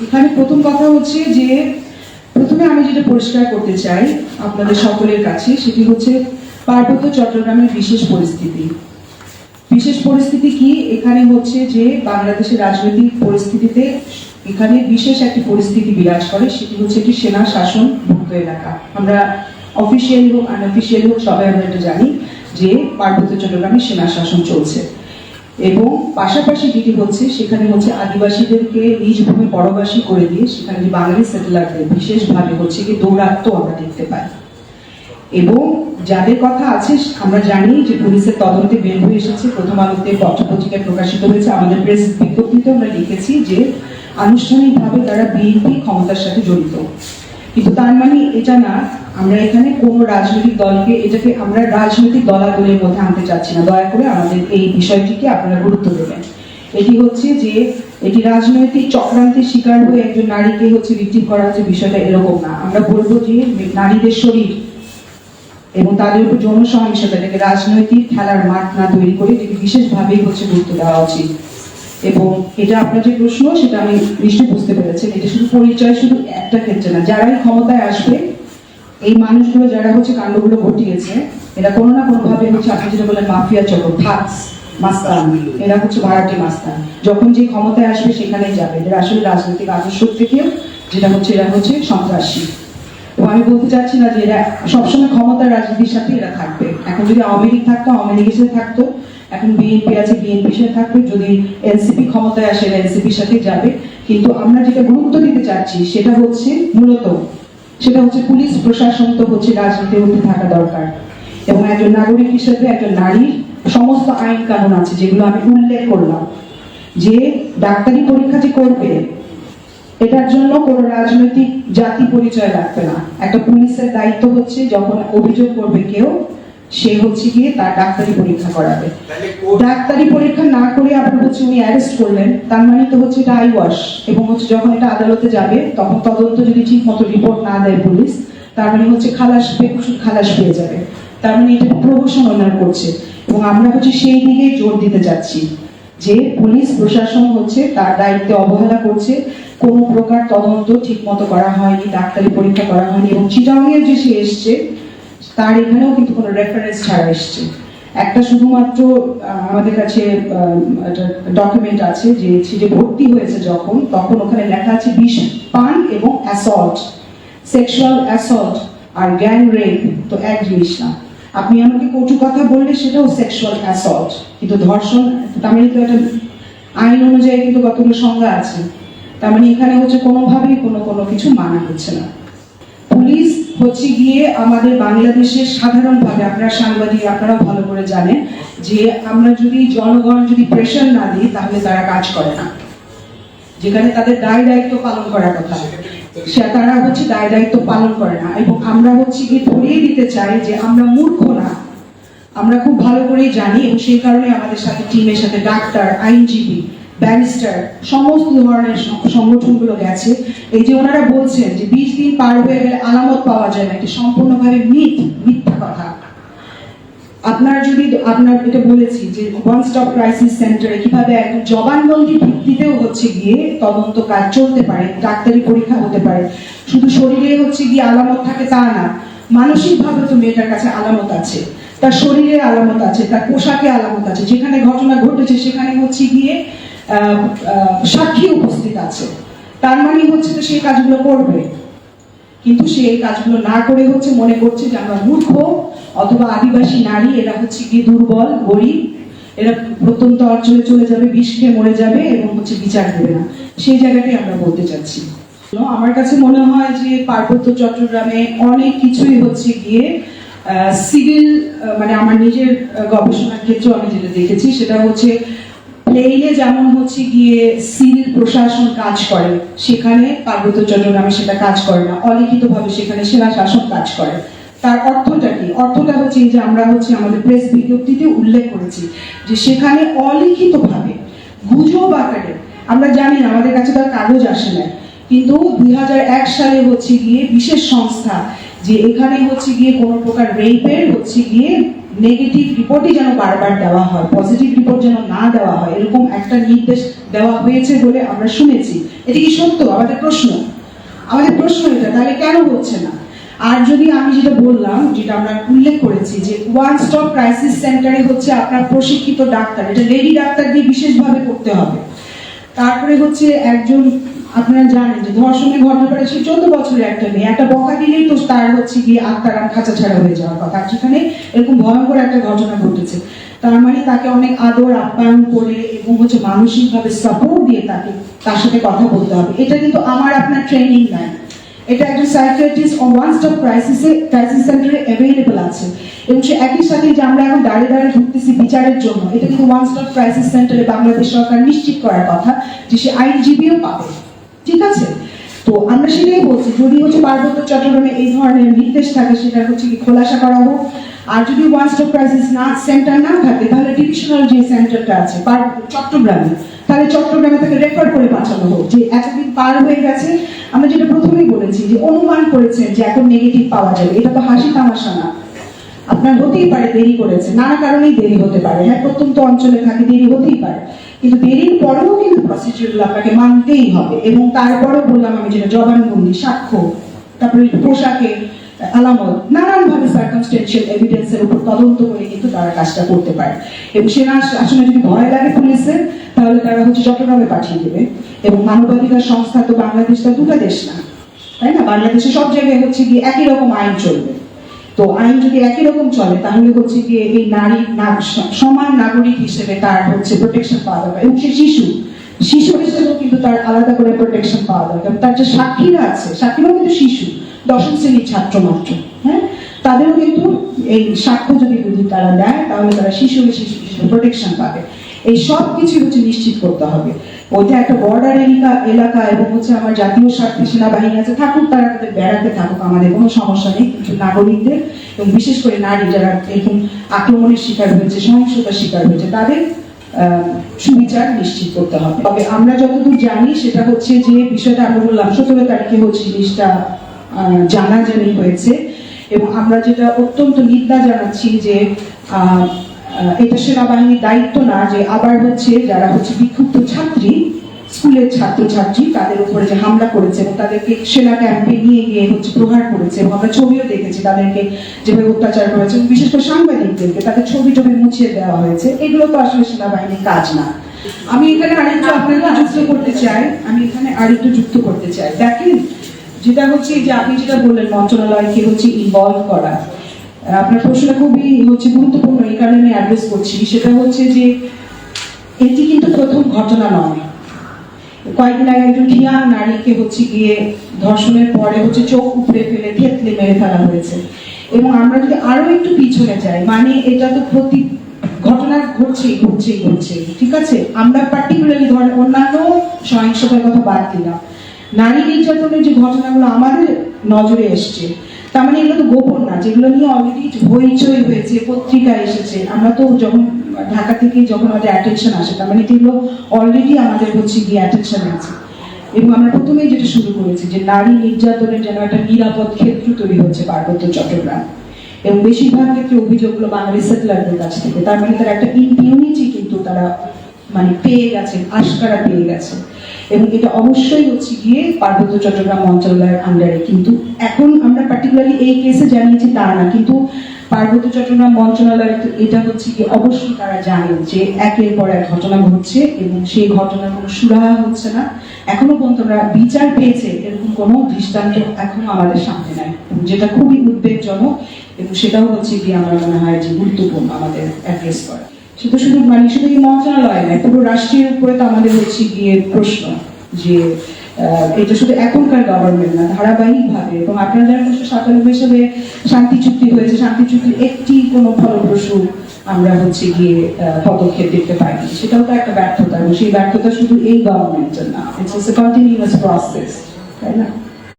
এখানে প্রথম কথা হচ্ছে যে, প্রথমে আমি যেটা পরিষ্কার করতে চাই আপনাদের সকলের কাছে, সেটি হচ্ছে পার্বত্য চট্টগ্রামের বিশেষ পরিস্থিতি। বিশেষ পরিস্থিতি কি? এখানে হচ্ছে যে, বাংলাদেশের রাজনৈতিক পরিস্থিতিতে এখানে বিশেষ একটি পরিস্থিতি বিরাজ করে, সেটি হচ্ছে একটি সেনা শাসন মুক্ত এলাকা। আমরা অফিসিয়ালি হোক, আনঅফিসিয়ালি হোক, সবাই আমরা এটা জানি যে, পার্বত্য চট্টগ্রামে সেনা শাসন চলছে। এবং পাশাপাশি যেটি হচ্ছে, সেখানে হচ্ছে আদিবাসীদেরকে নিজ ভূমি পরবাসী করে দিয়ে সেখানে যে বাঙালি সেটেলারদের বিশেষভাবে হচ্ছে কি দৌরাত্ম আমরা দেখতে পাই। এবং যাদের কথা আছে, আমরা জানি যে পুলিশের তদন্তে বের হয়ে এসেছে। প্রথম আলোতে পত্রপত্রিকায় প্রকাশিত হয়েছে, আমাদের প্রেস বিজ্ঞপ্তিতে আমরা লিখেছি যে আনুষ্ঠানিকভাবে তারা বিএনপি ক্ষমতার সাথে জড়িত। কিন্তু তার মানে এটা না, আমরা এখানে কোনো রাজনৈতিক দলকে, এটাকে আমরা রাজনৈতিক দলাদলের মধ্যে আনতে চাচ্ছি না। দয়া করে আমাদের এই বিষয়টিকে আপনারা গুরুত্ব দেবেন। এটি হচ্ছে যে, এটি রাজনৈতিক চক্রান্তের শিকার হয়ে একজন নারীকে হচ্ছে ভিক্টিম করা হচ্ছে বিষয়টা এরকম না। আমরা বলব যে, নারীদের শরীর এবং তাদের উপর যৌন সহিংসতা এটাকে রাজনৈতিক খেলার মাঠ না তৈরি করে এটাকে বিশেষভাবেই হচ্ছে গুরুত্ব দেওয়া উচিত। এবং এটা আপনার যে প্রশ্ন, সেটা আমি নিশ্চয়ই বুঝতে পেরেছেন। এটা শুধু পরিচয়, শুধু একটা ক্ষেত্রে না। যারাই ক্ষমতায় আসবে, এই মানুষগুলো যারা হচ্ছে কাণ্ডগুলো ঘটিয়েছে, এরা কোনো না কোনো ভাবে হচ্ছে আপনি যেটা বলেন মাফিয়া চক্র থাকস মাস্তান। এরা হচ্ছে ভাড়াটি মাস্তান। যখন যে ক্ষমতায় আসবে, সেখানেই যাবে। এরা আসলে রাজনৈতিক আদর্শ থেকে যেটা হচ্ছে এরা হচ্ছে সন্ত্রাসী। এবং আমি বলতে চাচ্ছি না যে এরা সবসময় ক্ষমতার রাজনীতির সাথে এরা থাকবে। এখন যদি আওয়ামী লীগ থাকতো, আওয়ামী লীগের সাথে থাকতো এখন বিএনপি আছে, বিএনপির সাথে থাকবে, যদি এনসিপি ক্ষমতায় আসে, এনসিপির সাথে যাবে। কিন্তু আমরা যেটা গুরুত্ব দিতে চাচ্ছি, সেটা হচ্ছে মূলত, সেটা হচ্ছে পুলিশ প্রশাসন তো হচ্ছে রাজনীতির মধ্যে থাকা দরকার। এবং একজন নাগরিক হিসেবে একজন নারীর সমস্ত আইন কানুন আছে, যেগুলো আমি উল্লেখ করলাম। যে ডাক্তারি পরীক্ষা যে করবে, এটার জন্য কোনো রাজনৈতিক জাতি পরিচয় লাগবে না। একটা পুলিশের দায়িত্ব হচ্ছে যখন অভিযোগ করবে কেউ সে হচ্ছে গিয়ে তার ডাক্তারি পরীক্ষা করাবে। ডাক্তারি পরীক্ষা না করে আপনার হচ্ছে উনি অ্যারেস্ট করলেন তার মানে তো হচ্ছে এটা আই ওয়াশ এবং হচ্ছে যখন এটা আদালতে যাবে তখন তদন্ত যদি ঠিক মতো রিপোর্ট না দেয় পুলিশ তার মানে হচ্ছে খালাস বেকুসুর খালাস পেয়ে যাবে। তার মানে এটা প্রহসন অন্যায় করছে। এবং আমরা হচ্ছে সেই দিকেই জোর দিতে যাচ্ছি যে পুলিশ প্রশাসন হচ্ছে তার দায়িত্বে অবহেলা করছে। কোনো প্রকার তদন্ত ঠিক মতো করা হয়নি ডাক্তারি পরীক্ষা করা হয়নি। এবং চিটাংয়ের যে সে এসছে তার এখানেও কিন্তু কোনো রেফারেন্স ছাড়া এসছে। একটা শুধুমাত্র আমাদের কাছে ডকুমেন্ট আছে যে যে ভর্তি হয়েছে যখন, তখন ওখানে লেখা আছে বিষ, পান এবং অ্যাসল্ট সেক্সুয়াল অ্যাসল্ট আর গ্যাং রেপ তো এক জিনিস না। আপনি আমাকে কটু কথা বললে সেটাও সেক্সুয়াল অ্যাসল্ট কিন্তু ধর্ষণ, তার মানে তো একটা আইন অনুযায়ী কিন্তু কতগুলো সংজ্ঞা আছে। তার মানে এখানে হচ্ছে কোনোভাবেই কোনো কোনো কিছু মানা হচ্ছে না। পুলিশ হচ্ছে গিয়ে আমাদের বাংলাদেশের সাধারণভাবে, আপনারা সাংবাদিক, আপনারা ভালো করে জানেন, যে আমরা যদি জনগণ যদি প্রেশার না দিই, তাহলে তারা কাজ করে না। যেখানে তাদের দায় দায়িত্ব পালন করার কথা। সে তারা হচ্ছে দায় দায়িত্ব পালন করে না। এবং আমরা হচ্ছে গিয়ে ধরিয়ে দিতে চাই যে আমরা মূর্খ না। আমরা খুব ভালো করেই জানি এবং সেই কারণে আমাদের সাথে টিমের সাথে ডাক্তার আইনজীবী ব্যারিস্টার, সমস্ত ধরনের সংগঠনগুলো গেছে। এই যে ওনারা বলছেন যে বিশ দিন পার হয়ে গেলে আলামত পাওয়া যায় না, এটি সম্পূর্ণভাবে মিথ, মিথ্যা কথা। আপনার যদি, আপনার এটা বলেছি যে ওয়ান স্টপ ক্রাইসিস সেন্টারে কীভাবে একদম জবানবন্দি ভিত্তিতেও হচ্ছে গিয়ে তদন্ত কাজ চলতে পারে, ডাক্তারি পরীক্ষা হতে পারে, শুধু শরীরে হচ্ছে গিয়ে আলামত থাকে তা না, মানসিকভাবে তো মেয়েটার কাছে আলামত আছে, তার শরীরে আলামত আছে, তার পোশাকে আলামত আছে, যেখানে ঘটনা ঘটেছে সেখানে হচ্ছে গিয়ে সাক্ষী উপস্থিত আছে। তার মানে হচ্ছে তো সেই কাজগুলো করবে। কিন্তু সে এই কাজগুলো না করে হচ্ছে মনে করছে যে আমরা মূর্খ অথবা আদিবাসী নারী, এরা হচ্ছে গিয়ে দুর্বল, গরিব, এরা প্রত্যন্ত অঞ্চলে চলে যাবে, বিষ খেয়ে মরে যাবে এবং হচ্ছে বিচার দেবে না। সেই জায়গাটাই আমরা বলতে চাচ্ছি। আমার কাছে মনে হয় যে পার্বত্য চট্টগ্রামে অনেক কিছুই হচ্ছে গিয়ে সিভিল মানে আমার নিজের গবেষণার ক্ষেত্রেও আমি যেটা দেখেছি, সেটা হচ্ছে প্লেনে যেমন হচ্ছে গিয়ে সিভিল প্রশাসন কাজ করে, সেখানে পার্বত্য চট্টগ্রামে সেটা কাজ করে না, অলিখিতভাবে সেখানে সেনা শাসন কাজ করে। তার অর্থটা কি? অর্থটা হচ্ছে যে আমরা হচ্ছে আমাদের প্রেস বিজ্ঞপ্তিতে উল্লেখ করেছি যে সেখানে অলিখিতভাবে গুজব আকারে, আমরা জানি আমাদের কাছে তার কাগজ আসে না, কিন্তু দুই হাজার এক সালে হচ্ছে গিয়ে বিশেষ সংস্থা যে এখানে হচ্ছে গিয়ে কোনো প্রকার রেপের হচ্ছে গিয়ে নেগেটিভ রিপোর্টই যেন বারবার দেওয়া হয় পজিটিভ রিপোর্ট যেন না দেওয়া হয়, এরকম একটা নির্দেশ দেওয়া হয়েছে বলে আমরা শুনেছি। এটা কি সত্য? আমাদের প্রশ্ন। আমাদের প্রশ্ন এটা, তাহলে কেন হচ্ছে না? আর যদি আমি যেটা বললাম, যেটা আমরা উল্লেখ করেছি যে ওয়ান স্টপ ক্রাইসিস সেন্টারে হচ্ছে আপনার প্রশিক্ষিত ডাক্তার, এটা লেডি ডাক্তার দিয়ে বিশেষভাবে করতে হবে। তারপরে হচ্ছে একজন আপনারা জানেন যে ধর্ষণের ঘটনা পড়ে সে চোদ্দ বছরের একটা মেয়ে, একটা বকা দিলেই তো তার হচ্ছে গিয়ে আত্মারাম খাঁচা ছাড়া হয়ে যাওয়ার কথা। সেখানে এরকম ভয়ঙ্কর একটা ঘটনা ঘটেছে। তার মানে তাকে অনেক আদর, আপ্যায়ন করে এবং হচ্ছে মানসিকভাবে সাপোর্ট দিয়ে তাকে তার সাথে কথা বলতে হবে। এটা কিন্তু আমার আপনার ট্রেনিং নাই এটা একজন সাইকিয়াট্রিস্ট ওয়ান স্টপ ক্রাইসিসে ক্রাইসিস সেন্টারে অ্যাভেলেবল আছে। এবং সে একই সাথে যে আমরা এখন দাঁড়িয়ে দাঁড়িয়ে ঢুকতেছি বিচারের জন্য, এটা কিন্তু ওয়ান স্টপ ক্রাইসিস সেন্টারে বাংলাদেশ সরকার নিশ্চিত করার কথা যে সে আইনজীবীও পাবে। ঠিক আছে? তো আমরা সেটাই বলছি, যদি হচ্ছে পার্বত্য চট্টগ্রামে এই ধরনের নির্দেশ থাকে, সেটা হচ্ছে কি খোলাসা করা হোক আর যদি ওয়ান স্টপ ক্রাইসিস না সেন্টার না থাকে, তাহলে ডিভিশনাল যে সেন্টারটা আছে চট্টগ্রামে, তাহলে চট্টগ্রামে তাকে রেফার করে পাঠানো হোক, যে এতদিন পার হয়ে গেছে। আমরা যেটা প্রথমেই বলেছি, যে অনুমান করেছেন যে এখন নেগেটিভ পাওয়া যাবে। এটা তো হাসি তামাশা না। আপনার হতেই পারে, দেরি করেছে। নানা কারণেই দেরি হতে পারে। হ্যাঁ প্রত্যন্ত অঞ্চলে থাকে, দেরি হতেই পারে। কিন্তু দেরির পরেও কিন্তু প্রসিডিউরগুলো আপনাকে মানতেই হবে। এবং তারপরেও বললাম আমি যেটা জবানবন্দি সাক্ষ্য, তারপরে পোশাকে আলামত নানান ভাবে সার্কামস্টেন্সিয়াল এভিডেন্সের উপর তদন্ত করে কিন্তু তারা কাজটা করতে পারে। এবং সেনা আসলে যদি ভয় লাগে পুলিশের তাহলে তারা হচ্ছে চট্টগ্রামে পাঠিয়ে দেবে। এবং মানবাধিকার সংস্থা তো বাংলাদেশ তো দুটো দেশ না। তাই না? বাংলাদেশে সব জায়গায় হচ্ছে গিয়ে একই রকম আইন চলবে। তো আইন যদি একই রকম চলে, তাহলে হচ্ছে গিয়ে এই নারী সমান নাগরিক হিসেবে তার হচ্ছে প্রোটেকশন পাওয়া দরকার এবং সে শিশু শিশু হিসেবেও কিন্তু তার আলাদা করে প্রোটেকশন পাওয়া দরকার তার যে সাক্ষীরা আছে, সাক্ষীরাও কিন্তু শিশু, দশম শ্রেণির ছাত্র মাত্র হ্যাঁ? তাদেরও কিন্তু এই সাক্ষ্য যদি যদি তারা দেয়, তাহলে তারা শিশু হিসেবে প্রোটেকশন পাবে। এই সব কিছু হচ্ছে নিশ্চিত করতে হবে। ওইটা একটা বর্ডার এলাকা এলাকা এবং হচ্ছে আমার জাতীয় স্বার্থে সেনাবাহিনী আছে, থাকুক তারা তাদের বেড়াতে থাকুক, আমাদের কোনো সমস্যা নেই, কিন্তু নাগরিকদের এবং বিশেষ করে নারী যারা এরকম আক্রমণের শিকার হয়েছে, সহিংসতার শিকার হয়েছে, তাদের সুবিচার নিশ্চিত করতে হবে। তবে আমরা যতদূর জানি সেটা হচ্ছে যে বিষয়টা আমরা বললাম, সতেরো তারিখে হচ্ছে জিনিসটা জানাজানি হয়েছে এবং আমরা যেটা অত্যন্ত নিন্দা জানাচ্ছি যে এটা সেনাবাহিনীর দায়িত্ব না যে আবার হচ্ছে যারা হচ্ছে বিক্ষুব্ধ ছাত্রী স্কুলের ছাত্রছাত্রী তাদের উপরে যে হামলা করেছে এবং তাদেরকে সেনা ক্যাম্পে নিয়ে গিয়ে হচ্ছে প্রহার করেছে এবং আমরা ছবিও দেখেছি তাদেরকে যেভাবে অত্যাচার করেছে বিশেষ করে সাংবাদিকদেরকে তাদের ছবি টবি মুছিয়ে দেওয়া হয়েছে। এগুলো তো আসলে সেনাবাহিনীর কাজ না। আমি এখানে আরেকটু আপনাকে যুক্ত করতে চাই। আমি এখানে আরেকটু যুক্ত করতে চাই। দেখেন যেটা হচ্ছে যে আপনি যেটা বললেন মন্ত্রণালয়কে হচ্ছে ইনভলভ করা। আপনার প্রশ্নটা খুবই হচ্ছে গুরুত্বপূর্ণ, এই কারণে আমি অ্যাড্রেস করছি। সেটা হচ্ছে যে, এটি কিন্তু প্রথম ঘটনা নয়। কয়েকদিন আগে একজন হিয়াং নারীকে হচ্ছে গিয়ে ধর্ষণের পরে হচ্ছে চোখ উপড়ে ফেলে থেতলে মেরে ফেলা হয়েছে। এবং আমরা যদি আরও একটু পিছনে যাই মানে এটা তো প্রতি, ঘটনা ঘটছেই ঘটছেই ঘটছে ঠিক আছে? আমরা পার্টিকুলারলি ধরেন অন্যান্য সহিংসতার কথা বাদ দিলাম। নারী নির্যাতনের যে ঘটনাগুলো আমাদের নজরে এসছে তার মানে এগুলো তো গোপন না, যেগুলো নিয়ে অলরেডি হইচই হয়েছে পত্রিকায় এসেছে। আমরা তো যখন ঢাকা থেকে যখন আমাদের অ্যাটেনশন আসে, তার মানে যেগুলো অলরেডি আমাদের হচ্ছে গিয়ে অ্যাটেনশন আছে। এবং আমরা প্রথমেই যেটা শুরু করেছি, যে নারী নির্যাতনের যেন একটা নিরাপদ ক্ষেত্র তৈরি হচ্ছে পার্বত্য চট্টগ্রাম। এবং বেশিরভাগ ক্ষেত্রে অভিযোগগুলো বাঙালি সেটেলারদের কাছ থেকে। তার মানে তারা একটা ইম্পিউনিটি কিন্তু তারা মানে পেয়ে গেছে, আশকারা পেয়ে গেছে। এবং এটা অবশ্যই হচ্ছে গিয়ে পার্বত্য চট্টগ্রাম মন্ত্রণালয়ের আন্ডারে কিন্তু এখন আমরা পার্টিকুলারলি এই কেসে জানিয়েছি তা না, কিন্তু পার্বত্য চট্টগ্রাম মন্ত্রণালয় এটা হচ্ছে কি অবশ্যই তারা জানেন যে একের পর এক ঘটনা ঘটছে এবং সেই ঘটনার কোনো সুরাহা হচ্ছে না। এখনও পর্যন্ত আমরা বিচার পেয়েছে, এরকম কোনো দৃষ্টান্ত এখনও আমাদের সামনে নাই। যেটা খুবই উদ্বেগজনক, এবং সেটাও হচ্ছে কি আমার মনে হয় যে গুরুত্বপূর্ণ আমাদের অ্যাড্রেস করা। সেটা শুধু মানে শুধু এই মন্ত্রণালয় নয়, পুরো রাষ্ট্রের উপরে তো আমাদের হচ্ছে গিয়ে প্রশ্ন যে এটা শুধু এখনকার গভর্নমেন্ট না এবং আপনারা যারা উনিশশো সাতানব্বই সালে শান্তি চুক্তি হয়েছে, শান্তি চুক্তির একটি কোনো ফলপ্রসূ আমরা হচ্ছে গিয়ে পদক্ষেপ দেখতে পাইনি। সেটাও তো একটা ব্যর্থতা এবং সেই ব্যর্থতা শুধু এই গভর্নমেন্টের না ইটস কন্টিনিউয়াস প্রসেস তাই না?